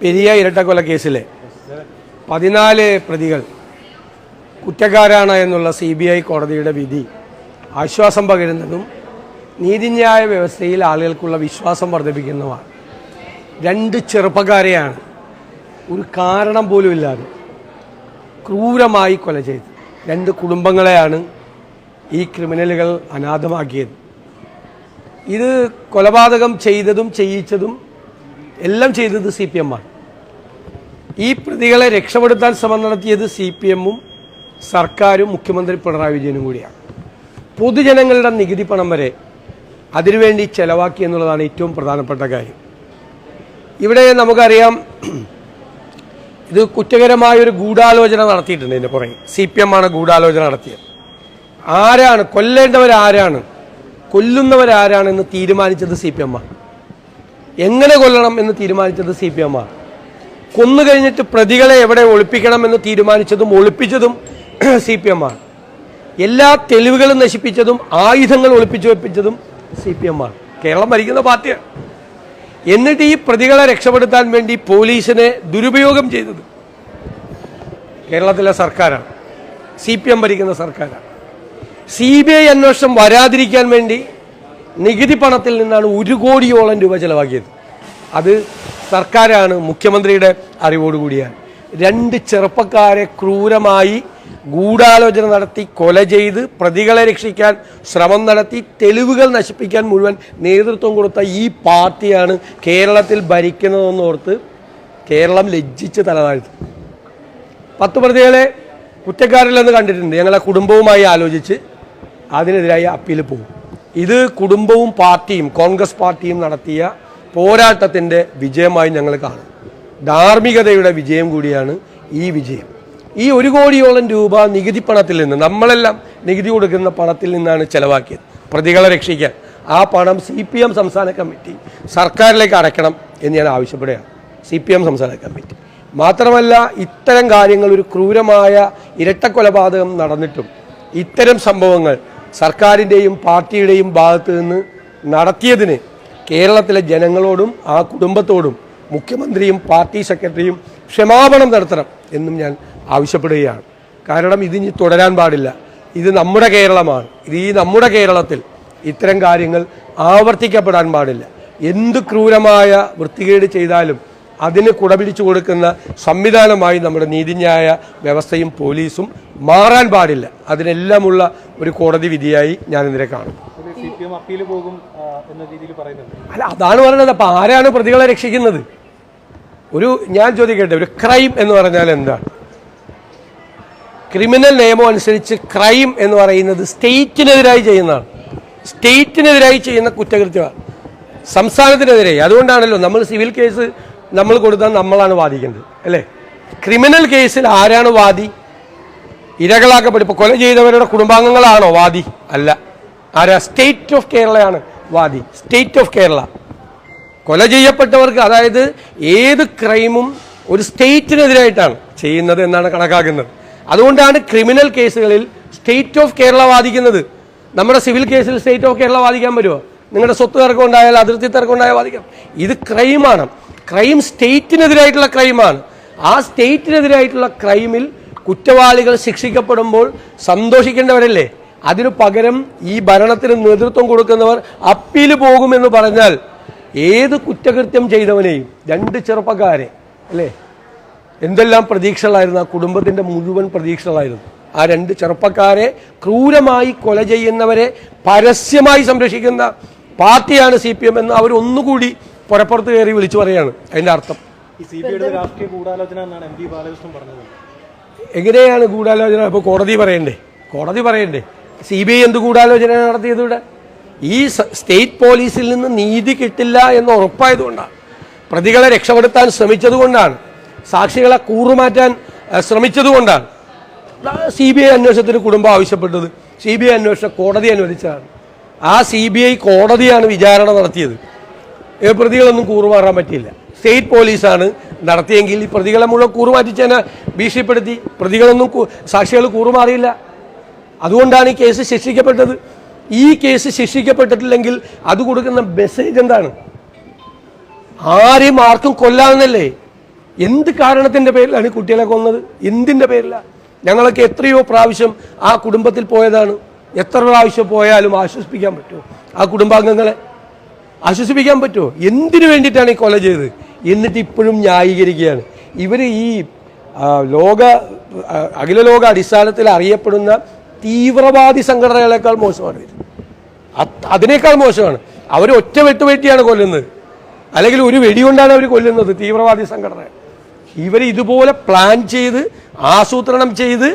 പെരിയ ഇരട്ടക്കൊല കേസിലെ പതിനാല് പ്രതികൾ കുറ്റക്കാരാണ് എന്നുള്ള സി ബി ഐ കോടതിയുടെ വിധി ആശ്വാസം പകരുന്നതും നീതിന്യായ വ്യവസ്ഥയിൽ ആളുകൾക്കുള്ള വിശ്വാസം വർദ്ധിപ്പിക്കുന്നതുമാണ്. രണ്ട് ചെറുപ്പക്കാരെയാണ് ഒരു കാരണം പോലും ഇല്ലാതെ ക്രൂരമായി കൊല ചെയ്ത് രണ്ട് കുടുംബങ്ങളെയാണ് ഈ ക്രിമിനലുകൾ അനാഥമാക്കിയത്. ഇത് കൊലപാതകം ചെയ്തതും ചെയ്യിച്ചതും എല്ലാം ചെയ്തത് സി പി എമ്മാണ് ഈ പ്രതികളെ രക്ഷപ്പെടുത്താൻ ശ്രമം നടത്തിയത് സി പി എമ്മും സർക്കാരും മുഖ്യമന്ത്രി പിണറായി വിജയനും കൂടിയാണ്. പൊതുജനങ്ങളുടെ നികുതി പണം വരെ അതിനുവേണ്ടി ചെലവാക്കി എന്നുള്ളതാണ് ഏറ്റവും പ്രധാനപ്പെട്ട കാര്യം. ഇവിടെ നമുക്കറിയാം ഇത് കുറ്റകരമായ ഒരു ഗൂഢാലോചന നടത്തിയിട്ടുണ്ട് ഇതിന്റെ പുറകെ. സി പി എം ആണ് ഗൂഢാലോചന നടത്തിയത്. ആരാണ് കൊല്ലേണ്ടവരാരാണ് കൊല്ലുന്നവരാരാണെന്ന് തീരുമാനിച്ചത് സി പി എം ആണ്. എങ്ങനെ കൊല്ലണം എന്ന് തീരുമാനിച്ചത് സി പി എം ആണ് കൊന്നു കഴിഞ്ഞിട്ട് പ്രതികളെ എവിടെ ഒളിപ്പിക്കണം എന്ന് തീരുമാനിച്ചതും ഒളിപ്പിച്ചതും സി പി എം ആണ് എല്ലാ തെളിവുകളും നശിപ്പിച്ചതും ആയുധങ്ങൾ ഒളിപ്പിച്ചു വെപ്പിച്ചതും സി പി എം ആണ് കേരളം ഭരിക്കുന്ന പാർട്ടിയാണ് എന്നിട്ട് ഈ പ്രതികളെ രക്ഷപ്പെടുത്താൻ വേണ്ടി പോലീസിനെ ദുരുപയോഗം ചെയ്തത് കേരളത്തിലെ സർക്കാരാണ്. സി പി എം ഭരിക്കുന്ന സർക്കാരാണ്. സി ബി ഐ അന്വേഷണം വരാതിരിക്കാൻ വേണ്ടി നികുതി പണത്തിൽ നിന്നാണ് ഒരു കോടിയോളം രൂപ ചെലവാക്കിയത്. അത് സർക്കാരാണ് മുഖ്യമന്ത്രിയുടെ അറിവോടുകൂടിയാണ്. രണ്ട് ചെറുപ്പക്കാരെ ക്രൂരമായി ഗൂഢാലോചന നടത്തി കൊല ചെയ്ത് പ്രതികളെ രക്ഷിക്കാൻ ശ്രമം നടത്തി തെളിവുകൾ നശിപ്പിക്കാൻ മുഴുവൻ നേതൃത്വം കൊടുത്ത ഈ പാർട്ടിയാണ് കേരളത്തിൽ ഭരിക്കുന്നതെന്നോർത്ത് കേരളം ലജ്ജിച്ച് തലതാഴ്ത്തു. പത്ത് പ്രതികളെ കുറ്റക്കാരില്ലെന്ന് കണ്ടിട്ടുണ്ട്. ഞങ്ങളെ കുടുംബവുമായി ആലോചിച്ച് അതിനെതിരായി അപ്പീൽ പോകും. ഇത് കുടുംബവും പാർട്ടിയും കോൺഗ്രസ് പാർട്ടിയും നടത്തിയ പോരാട്ടത്തിന്റെ വിജയമായി ഞങ്ങൾ കാണും. ധാർമ്മികതയുടെ വിജയം കൂടിയാണ് ഈ വിജയം. ഈ ഒരു കോടിയോളം രൂപ നികുതി പണത്തിൽ നിന്ന് നമ്മളെല്ലാം നികുതി കൊടുക്കുന്ന പണത്തിൽ നിന്നാണ് ചെലവാക്കിയത്. പ്രതികളെ രക്ഷിക്കാൻ. ആ പണം സി പി എം സംസ്ഥാന കമ്മിറ്റി സർക്കാരിലേക്ക് അടയ്ക്കണം എന്ന് ഞാൻ ആവശ്യപ്പെടുകയാണ്. സി പി എം സംസ്ഥാന കമ്മിറ്റി. മാത്രമല്ല ഇത്തരം കാര്യങ്ങൾ ഒരു ക്രൂരമായ ഇരട്ടക്കൊലപാതകം നടന്നിട്ടും ഇത്തരം സംഭവങ്ങൾ സർക്കാരിന്റെയും പാർട്ടിയുടെയും ഭാഗത്ത് നിന്ന് നടത്തിയതിന് കേരളത്തിലെ ജനങ്ങളോടും ആ കുടുംബത്തോടും മുഖ്യമന്ത്രിയും പാർട്ടി സെക്രട്ടറിയും ക്ഷമാപണം നടത്തണം എന്നും ഞാൻ ആവശ്യപ്പെടുകയാണ്. കാരണം ഇതിനി തുടരാൻ പാടില്ല. ഇത് നമ്മുടെ കേരളമാണ്. ഇത് ഈ നമ്മുടെ കേരളത്തിൽ ഇത്തരം കാര്യങ്ങൾ ആവർത്തിക്കപ്പെടാൻ പാടില്ല. എന്ത് ക്രൂരമായ വൃത്തികേട് ചെയ്താലും അതിന് കുടപിടിച്ചു കൊടുക്കുന്ന സംവിധാനമായി നമ്മുടെ നീതിന്യായ വ്യവസ്ഥയും പോലീസും മാറാൻ പാടില്ല. അതിനെല്ലാമുള്ള ഒരു കോടതി വിധിയായി ഞാൻ ഇതിനെ കാണും അല്ല അതാണ് പറയുന്നത് അപ്പൊ ആരാണ് പ്രതികളെ രക്ഷിക്കുന്നത്? ഒരു ഞാൻ ചോദിക്കട്ടെ ഒരു ക്രൈം എന്ന് പറഞ്ഞാൽ എന്താണ് ക്രിമിനൽ നിയമം അനുസരിച്ച് ക്രൈം എന്ന് പറയുന്നത് സ്റ്റേറ്റിനെതിരായി ചെയ്യുന്നതാണ്. സ്റ്റേറ്റിനെതിരായി ചെയ്യുന്ന കുറ്റകൃത്യമാണ്. സംസ്ഥാനത്തിനെതിരായി അതുകൊണ്ടാണല്ലോ നമ്മൾ സിവിൽ കേസ് നമ്മൾ കൊടുത്താൽ നമ്മളാണ് വാദിക്കേണ്ടത് അല്ലേ? ക്രിമിനൽ കേസിൽ ആരാണ് വാദി? ഇരകളാക്കപ്പെടും. ഇപ്പോൾ കൊല ചെയ്തവരുടെ കുടുംബാംഗങ്ങളാണോ വാദി? അല്ല. ആരാ? സ്റ്റേറ്റ് ഓഫ് കേരളയാണ് വാദി. സ്റ്റേറ്റ് ഓഫ് കേരള കൊല ചെയ്യപ്പെട്ടവർക്ക് അതായത് ഏത് ക്രൈമും ഒരു സ്റ്റേറ്റിനെതിരായിട്ടാണ് ചെയ്യുന്നത് എന്നാണ് കണക്കാക്കുന്നത്. അതുകൊണ്ടാണ് ക്രിമിനൽ കേസുകളിൽ സ്റ്റേറ്റ് ഓഫ് കേരള വാദിക്കുന്നത്. നമ്മുടെ സിവിൽ കേസിൽ സ്റ്റേറ്റ് ഓഫ് കേരള വാദിക്കാൻ പറ്റുമോ? നിങ്ങളുടെ സ്വത്ത് തർക്കം ഉണ്ടായാൽ അതിർത്തി തർക്കം ഉണ്ടായാൽ വാദിക്കാം. ഇത് ക്രൈമാണ് ക്രൈം സ്റ്റേറ്റിനെതിരായിട്ടുള്ള ക്രൈമാണ്. ആ സ്റ്റേറ്റിനെതിരായിട്ടുള്ള ക്രൈമിൽ കുറ്റവാളികൾ ശിക്ഷിക്കപ്പെടുമ്പോൾ സന്തോഷിക്കേണ്ടവരല്ലേ? അതിനു പകരം ഈ ഭരണത്തിന് നേതൃത്വം കൊടുക്കുന്നവർ അപ്പീൽ പോകുമെന്ന് പറഞ്ഞാൽ ഏത് കുറ്റകൃത്യം ചെയ്തവനെയും രണ്ട് ചെറുപ്പക്കാരെ അല്ലേ? എന്തെല്ലാം പ്രതീക്ഷകളായിരുന്നു? ആ കുടുംബത്തിന്റെ മുഴുവൻ പ്രതീക്ഷകളായിരുന്നു. ആ രണ്ട് ചെറുപ്പക്കാരെ ക്രൂരമായി കൊല ചെയ്യുന്നവരെ പരസ്യമായി സംരക്ഷിക്കുന്ന പാർട്ടിയാണ് സി പി എം എന്ന് അവർ ഒന്നുകൂടി പുറപ്പുറത്ത് കയറി വിളിച്ചു പറയാണ് അതിന്റെ അർത്ഥം. എങ്ങനെയാണ് ഗൂഢാലോചന? ഇപ്പോൾ കോടതി പറയണ്ടേ? കോടതി പറയണ്ടേ? സി ബി ഐ എന്ത് ഗൂഢാലോചന നടത്തിയത് ഇവിടെ? ഈ സ്റ്റേറ്റ് പോലീസിൽ നിന്ന് നീതി കിട്ടില്ല എന്ന് ഉറപ്പായതുകൊണ്ടാണ്. പ്രതികളെ രക്ഷപ്പെടുത്താൻ ശ്രമിച്ചതുകൊണ്ടാണ്. സാക്ഷികളെ കൂറുമാറ്റാൻ ശ്രമിച്ചതുകൊണ്ടാണ്. സി ബി ഐ അന്വേഷണത്തിന് കുടുംബം ആവശ്യപ്പെട്ടത്. സി ബി ഐ അന്വേഷണം കോടതി അനുവദിച്ചതാണ്. ആ സി ബി ഐ കോടതിയാണ് വിചാരണ നടത്തിയത്. പ്രതികളൊന്നും കൂറുമാറാൻ പറ്റിയില്ല. സ്റ്റേറ്റ് പോലീസാണ് നടത്തിയെങ്കിൽ ഈ പ്രതികളെ മുഴുവൻ കൂറുമാറ്റിച്ചതിനെ ഭീഷണിപ്പെടുത്തി. പ്രതികളൊന്നും സാക്ഷികൾ കൂറുമാറിയില്ല. അതുകൊണ്ടാണ് ഈ കേസ് ശിക്ഷിക്കപ്പെട്ടത്. ഈ കേസ് ശിക്ഷിക്കപ്പെട്ടിട്ടില്ലെങ്കിൽ അത് കൊടുക്കുന്ന മെസ്സേജ് എന്താണ്? ആരെയും ആർക്കും കൊല്ലാമെന്നല്ലേ എന്ത് കാരണത്തിന്റെ പേരിലാണ് കുട്ടികളെ കൊന്നത്? എന്തിന്റെ പേരിലാണ് ഞങ്ങളൊക്കെ എത്രയോ പ്രാവശ്യം ആ കുടുംബത്തിൽ പോയതാണ്. എത്ര പ്രാവശ്യം പോയാലും ആശ്വസിപ്പിക്കാൻ പറ്റുമോ? ആ കുടുംബാംഗങ്ങളെ? ആശ്വസിപ്പിക്കാൻ പറ്റുമോ എന്തിനു വേണ്ടിയിട്ടാണ് ഈ കൊല ചെയ്തത്? എന്നിട്ട് ഇപ്പോഴും ന്യായീകരിക്കുകയാണ്. ഇവർ ഈ ലോക അഖില ലോക അടിസ്ഥാനത്തിൽ അറിയപ്പെടുന്ന തീവ്രവാദി സംഘടനകളെക്കാൾ മോശമാണ് അതിനേക്കാൾ മോശമാണ്. അവർ ഒറ്റ വെട്ടുവെട്ടിയാണ് കൊല്ലുന്നത്. അല്ലെങ്കിൽ ഒരു വെടികൊണ്ടാണ് അവർ കൊല്ലുന്നത് തീവ്രവാദി സംഘടന. ഇവർ ഇതുപോലെ പ്ലാൻ ചെയ്ത് ആസൂത്രണം ചെയ്ത്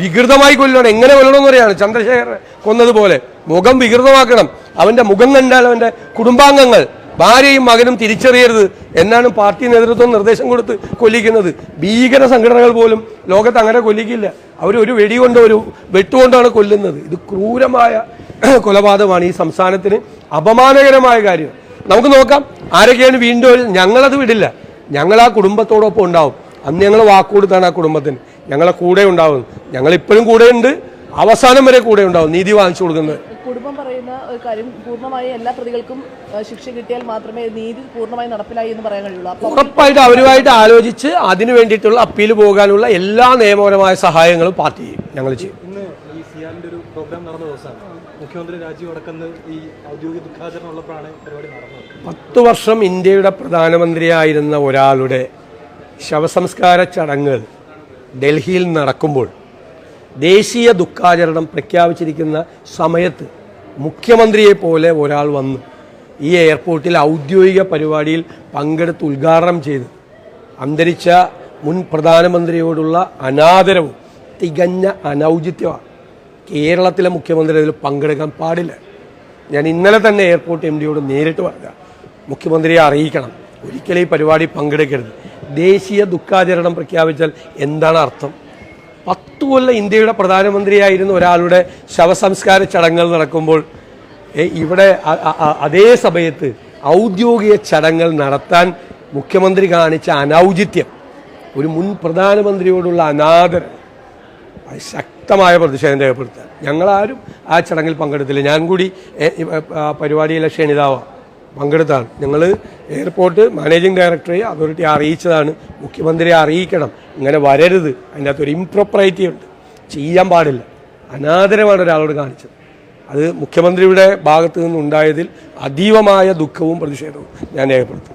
വികൃതമായി കൊല്ലണം എങ്ങനെ കൊല്ലണമെന്ന് പറയാണ് ചന്ദ്രശേഖർ കൊന്നതുപോലെ മുഖം വികൃതമാക്കണം. അവന്റെ മുഖം കണ്ടാൽ അവന്റെ കുടുംബാംഗങ്ങൾ ഭാര്യയും മകനും തിരിച്ചറിയരുത് എന്നാണ് പാർട്ടി നേതൃത്വം നിർദ്ദേശം കൊടുത്ത് കൊല്ലിക്കുന്നത്. ഭീകര സംഘടനകൾ പോലും ലോകത്ത് അങ്ങനെ കൊല്ലിക്കില്ല. അവർ ഒരു വെടികൊണ്ടോ ഒരു വെട്ടുകൊണ്ടാണ് കൊല്ലുന്നത്. ഇത് ക്രൂരമായ കൊലപാതകമാണ്. ഈ സംസ്ഥാനത്തിന് അപമാനകരമായ കാര്യം. നമുക്ക് നോക്കാം. ആരൊക്കെയാണ് വീണ്ടും ഞങ്ങളത് വിടില്ല. ഞങ്ങൾ ആ കുടുംബത്തോടൊപ്പം ഉണ്ടാവും. അന്ന് ഞങ്ങൾ വാക്കുകൊടുത്താണ് ആ കുടുംബത്തിന്. ഞങ്ങളെ കൂടെ ഉണ്ടാവും. ഞങ്ങളിപ്പോഴും കൂടെയുണ്ട്. കൂടെ അവസാനം വരെ കൂടെ ഉണ്ടാവും. നീതി വാങ്ങിച്ചു കൊടുക്കുന്നത്. കാര്യം പൂർണമായി എല്ലാ പ്രതികൾക്കും ശിക്ഷ കിട്ടിയാൽ മാത്രമേ നീതി പൂർണമായി നടപ്പിലായി എന്ന് പറയാൻ കഴിയുള്ളൂ. ഉറപ്പായിട്ട് അവരുമായിട്ട് ആലോചിച്ച് അതിനു വേണ്ടിയിട്ടുള്ള അപ്പീൽ പോകാനുള്ള എല്ലാ നിയമപരമായ സഹായങ്ങളും പാർട്ടി ചെയ്യും ഞങ്ങൾ ചെയ്യും. ഇന്ന് ഈ സിയാലിന്റെ ഒരു പ്രോഗ്രാം നടന്ന ദിവസമാണ്. മുഖ്യമന്ത്രി രാജീവ് ഈ ഔദ്യോഗിക ദുഃഖാചരണം ഉള്ളപ്പോഴാണ് പരിപാടി നടന്നത്. പത്ത് വർഷം ഇന്ത്യയുടെ പ്രധാനമന്ത്രിയായിരുന്ന ഒരാളുടെ ശവസംസ്കാര ചടങ്ങുകൾ ഡൽഹിയിൽ നടക്കുമ്പോൾ ദേശീയ ദുഃഖാചരണം പ്രഖ്യാപിച്ചിരിക്കുന്ന സമയത്ത് മുഖ്യമന്ത്രിയെ പോലെ ഒരാൾ വന്ന് ഈ എയർപോർട്ടിൽ ഔദ്യോഗിക പരിപാടിയിൽ പങ്കെടുത്ത് ഉദ്ഘാടനം ചെയ്ത്. അന്തരിച്ച മുൻ പ്രധാനമന്ത്രിയോടുള്ള അനാദരവും തികഞ്ഞ അനൗചിത്യമാണ്. കേരളത്തിലെ മുഖ്യമന്ത്രി അതിൽ പങ്കെടുക്കാൻ പാടില്ല. ഞാൻ ഇന്നലെ തന്നെ എയർപോർട്ട് എം ഡിയോട് നേരിട്ട് പറഞ്ഞ മുഖ്യമന്ത്രിയെ അറിയിക്കണം. ഒരിക്കലും ഈ പരിപാടി പങ്കെടുക്കരുത്. ദേശീയ ദുഃഖാചരണം പ്രഖ്യാപിച്ചാൽ എന്താണ് അർത്ഥം? പത്ത് കൊല്ലം ഇന്ത്യയുടെ പ്രധാനമന്ത്രിയായിരുന്ന ഒരാളുടെ ശവസംസ്കാര ചടങ്ങുകൾ നടക്കുമ്പോൾ ഇവിടെ അതേ സമയത്ത് ഔദ്യോഗിക ചടങ്ങുകൾ നടത്താൻ മുഖ്യമന്ത്രി കാണിച്ച അനൗചിത്യം ഒരു മുൻ പ്രധാനമന്ത്രിയോടുള്ള അനാദരം ശക്തമായ പ്രതിഷേധം രേഖപ്പെടുത്താൻ. ഞങ്ങളാരും ആ ചടങ്ങിൽ പങ്കെടുത്തില്ല. ഞാൻ കൂടി പരിപാടിയിലെ ക്ഷണിതാവാണ് പങ്കെടുത്താണ്. ഞങ്ങൾ എയർപോർട്ട് മാനേജിംഗ് ഡയറക്ടറെ അതോറിറ്റി അറിയിച്ചതാണ്. മുഖ്യമന്ത്രിയെ അറിയിക്കണം. ഇങ്ങനെ വരരുത്. അതിന്റെ അകത്തൊരു ഇംപ്രോപ്രൈറ്റി ഉണ്ട്. ചെയ്യാൻ പാടില്ല. അനാദരമാണ് ഒരാളോട് കാണിച്ചത്. അത് മുഖ്യമന്ത്രിയുടെ ഭാഗത്തു നിന്നുണ്ടായതിൽ അതീവമായ ദുഃഖവും പ്രതിഷേധവും ഞാൻ രേഖപ്പെടുത്തും